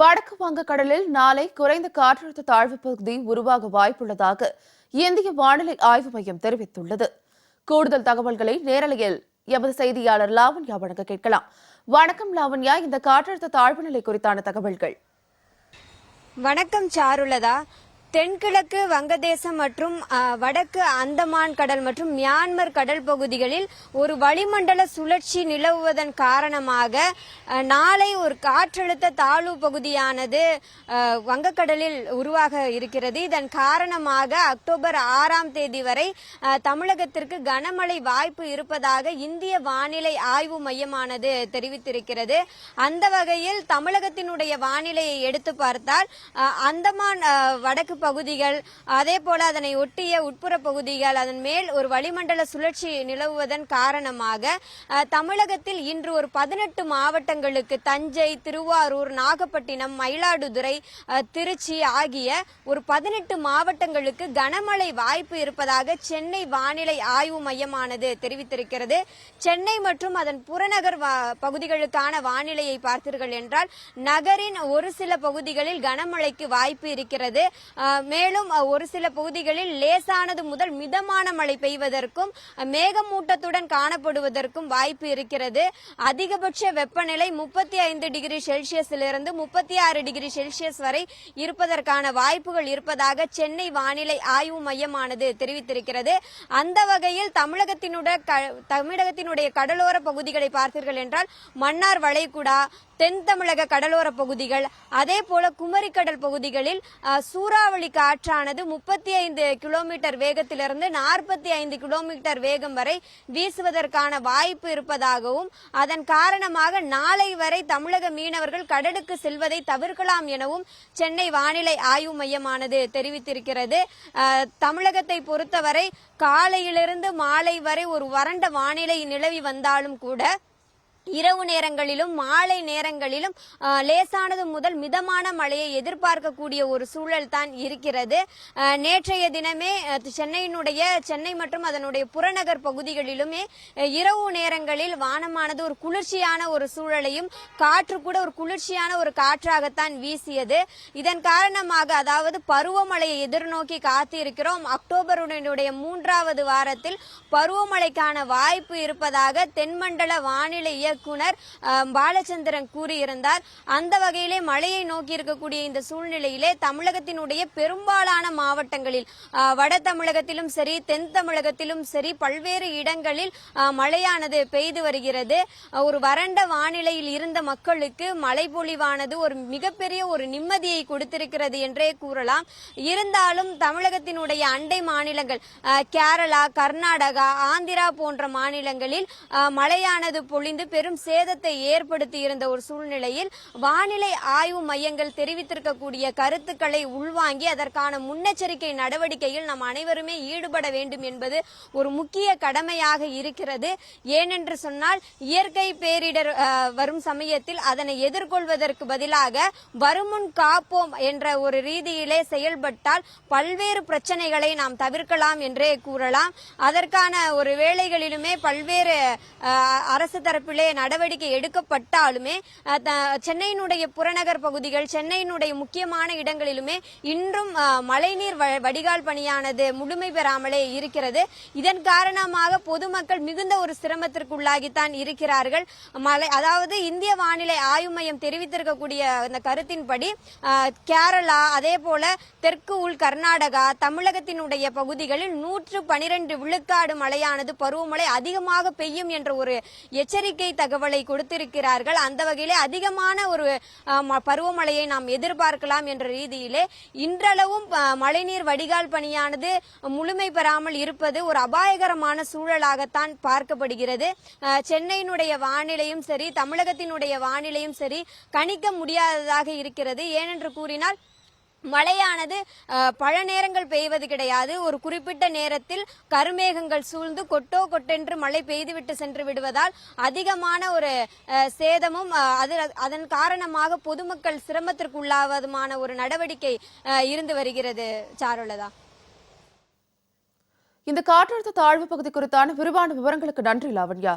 வடக்கு வங்கக்கடலில் நாளை குறைந்த காற்றழுத்த தாழ்வு பகுதி உருவாக வாய்ப்புள்ளதாக இந்திய வானிலை ஆய்வு மையம் தெரிவித்துள்ளது. கூடுதல் தகவல்களை நேரலையில் எமது செய்தியாளர் லாவண்யா வழங்க கேட்கலாம். வணக்கம் லாவண்யா இந்த காற்றழுத்த தாழ்வு நிலை குறித்தான தகவல்கள். வணக்கம் சாருலதா. தென்கிழக்கு வங்கதேசம் மற்றும் வடக்கு அந்தமான் கடல் மற்றும் மியான்மர் கடல் பகுதிகளில் ஒரு வளிமண்டல சுழற்சி நிலவுவதன் காரணமாக நாளை ஒரு காற்றழுத்த தாழ்வு பகுதியானது வங்கக்கடலில் உருவாக இருக்கிறது. இதன் காரணமாக அக்டோபர் ஆறாம் தேதி வரை தமிழகத்திற்கு கனமழை வாய்ப்பு இருப்பதாக இந்திய வானிலை ஆய்வு மையமானது தெரிவித்திருக்கிறது. அந்த வகையில் தமிழகத்தினுடைய வானிலையை எடுத்து பார்த்தால் அந்தமான் வடக்கு பகுதிகள் அதே போல அதனை ஒட்டிய உட்புற பகுதிகள் அதன் மேல் ஒரு வளிமண்டல சுழற்சி நிலவுவதன் காரணமாக தமிழகத்தில் இன்று ஒரு பதினெட்டு மாவட்டங்களுக்கு தஞ்சை திருவாரூர் நாகப்பட்டினம் மயிலாடுதுறை திருச்சி ஆகிய ஒரு பதினெட்டு மாவட்டங்களுக்கு கனமழை வாய்ப்பு இருப்பதாக சென்னை வானிலை ஆய்வு மையமானது தெரிவித்திருக்கிறது. சென்னை மற்றும் அதன் புறநகர் வா- பகுதிகளுக்கான வானிலையை பார்த்தீர்கள் என்றால் நகரின் ஒரு சில பகுதிகளில் கனமழைக்கு வாய்ப்பு இருக்கிறது. மேலும் ஒரு சில பகுதிகளில் லேசானது முதல் மிதமான மழை பெய்வதற்கும் மேகமூட்டத்துடன் காணப்படுவதற்கும் வாய்ப்பு இருக்கிறது. அதிகபட்ச வெப்பநிலை முப்பத்தி ஐந்து டிகிரி செல்சியஸிலிருந்து முப்பத்தி ஆறு டிகிரி செல்சியஸ் வரை இருப்பதற்கான வாய்ப்புகள் இருப்பதாக சென்னை வானிலை ஆய்வு மையமானது தெரிவித்திருக்கிறது. அந்த வகையில் தமிழகத்தினுடைய க- தமிழகத்தினுடைய கடலோர பகுதிகளை பார்த்தீர்கள் என்றால் மன்னார் வளைகுடா தென் தமிழக கடலோர பகுதிகள் அதே போல குமரிக்கடல் பகுதிகளில் சூறாவளி காற்றானது முப்பத்தி ஐந்து கிலோமீட்டர் வேகத்திலிருந்து நாற்பத்தி ஐந்து கிலோமீட்டர் வேகம் வரை வீசுவதற்கான வாய்ப்பு இருப்பதாகவும் அதன் காரணமாக நாளை வரை தமிழக மீனவர்கள் கடலுக்கு செல்வதை தவிர்க்கலாம் எனவும் சென்னை வானிலை ஆய்வு மையமானது தெரிவித்திருக்கிறது. தமிழகத்தை பொறுத்தவரை காலையிலிருந்து மாலை வரை ஒரு வறண்ட வானிலை நிலவி வந்தாலும் கூட இரவு நேரங்களிலும் மாலை நேரங்களிலும் லேசானது முதல் மிதமான மழையை எதிர்பார்க்கக்கூடிய ஒரு சூழல் தான் இருக்கிறது. நேற்றைய தினமே சென்னையினுடைய சென்னை மற்றும் அதனுடைய புறநகர் பகுதிகளிலுமே இரவு நேரங்களில் வானமானது ஒரு குளிர்ச்சியான ஒரு சூழலையும் காற்று கூட ஒரு குளிர்ச்சியான ஒரு காற்றாகத்தான் வீசியது. இதன் காரணமாக அதாவது பருவமழையை எதிர்நோக்கி காத்திருக்கிறோம். அக்டோபருடைய மூன்றாவது வாரத்தில் பருவமழைக்கான வாய்ப்பு இருப்பதாக தென்மண்டல வானிலை இயக்குனர் பாலச்சந்திரன் கூறியிருந்தார் அந்த வகையிலே மழையை நோக்கி இருக்கக்கூடிய இந்த சூழ்நிலையிலே தமிழகத்தினுடைய பெரும்பாலான மாவட்டங்களில் வட தமிழகத்திலும் சரி தென் தமிழகத்திலும் சரி பல்வேறு இடங்களில் மழையானது பெய்து வருகிறது. ஒரு வறண்ட வானிலையில் இருந்த மக்களுக்கு மழை பொழிவானது ஒரு மிகப்பெரிய ஒரு நிம்மதியை கொடுத்திருக்கிறது என்றே கூறலாம். இருந்தாலும் தமிழகத்தினுடைய அண்டை மாநிலங்கள் கேரளா கர்நாடகா ஆந்திரா போன்ற மாநிலங்களில் மழையானது பொழிந்து பெரும் சேதத்தை ஏற்படுத்தி இருந்த ஒரு சூழ்நிலையில் வானிலை ஆய்வு மையங்கள் தெரிவித்திருக்கக்கூடிய கருத்துக்களை உள்வாங்கி அதற்கான முன்னெச்சரிக்கை நடவடிக்கையில் நாம் அனைவருமே ஈடுபட வேண்டும் என்பது ஒரு முக்கிய கடமையாக இருக்கிறது. ஏனென்று சொன்னால் இயற்கை பேரிடர் வரும் சமயத்தில் அதனை எதிர்கொள்வதற்கு பதிலாக வருமுன் காப்போம் என்ற ஒரு ரீதியிலே செயல்பட்டால் பல்வேறு பிரச்சனைகளை நாம் தவிர்க்கலாம் என்றே கூறலாம். அதற்கான ஒரு வேலைகளிலுமே பல்வேறு அரசு தரப்பிலே நடவடிக்கை எடுக்கப்பட்டாலுமே சென்னையினுடைய புறநகர் பகுதிகள் சென்னையினுடைய முக்கியமான இடங்களிலுமே இன்றும் மழைநீர் வடிகால் பணியானது முழுமை பெறாமலே இருக்கிறது. இதன் காரணமாக பொதுமக்கள் மிகுந்த ஒரு சிரமத்திற்குள்ளாகித்தான் இருக்கிறார்கள். மழை அதாவது இந்திய வானிலை ஆய்வு மையம் தெரிவித்திருக்கக்கூடிய அந்த கருத்தின்படி கேரளா அதே போல தெற்கு உள் கர்நாடகா தமிழகத்தினுடைய பகுதிகளில் நூற்று பனிரெண்டு விழுக்காடு மழையானது பருவமழை அதிகமாக பெய்யும் என்ற ஒரு எச்சரிக்கை தகவலை கொடுத்திருக்கிறார்கள். அந்த வகையிலே அதிகமான ஒரு பருவமழையை நாம் எதிர்பார்க்கலாம் என்ற ரீதியிலே இன்றளவும் மழைநீர் வடிகால் பணியானது முழுமை பெறாமல் இருப்பது ஒரு அபாயகரமான சூழலாகத்தான் பார்க்கப்படுகிறது. சென்னையினுடைய வானிலையும் சரி தமிழகத்தினுடைய வானிலையும் சரி கணிக்க முடியாததாக இருக்கிறது. ஏனென்று கூறினால் மழையானது பல நேரங்கள் பெய்வது கிடையாது. ஒரு குறிப்பிட்ட நேரத்தில் கருமேகங்கள் சூழ்ந்து கொட்டோ கொட்டென்று மழை பெய்துவிட்டு சென்று விடுவதால் அதிகமான ஒரு சேதமும் அது அதன் காரணமாக பொதுமக்கள் சிரமத்திற்கு உள்ளாவதுமான ஒரு நடவடிக்கை இருந்து வருகிறது சாருலதா. இந்த காற்றழுத்த தாழ்வு பகுதி குறித்தான விரிவான விவரங்களுக்கு நன்றி லாவண்யா.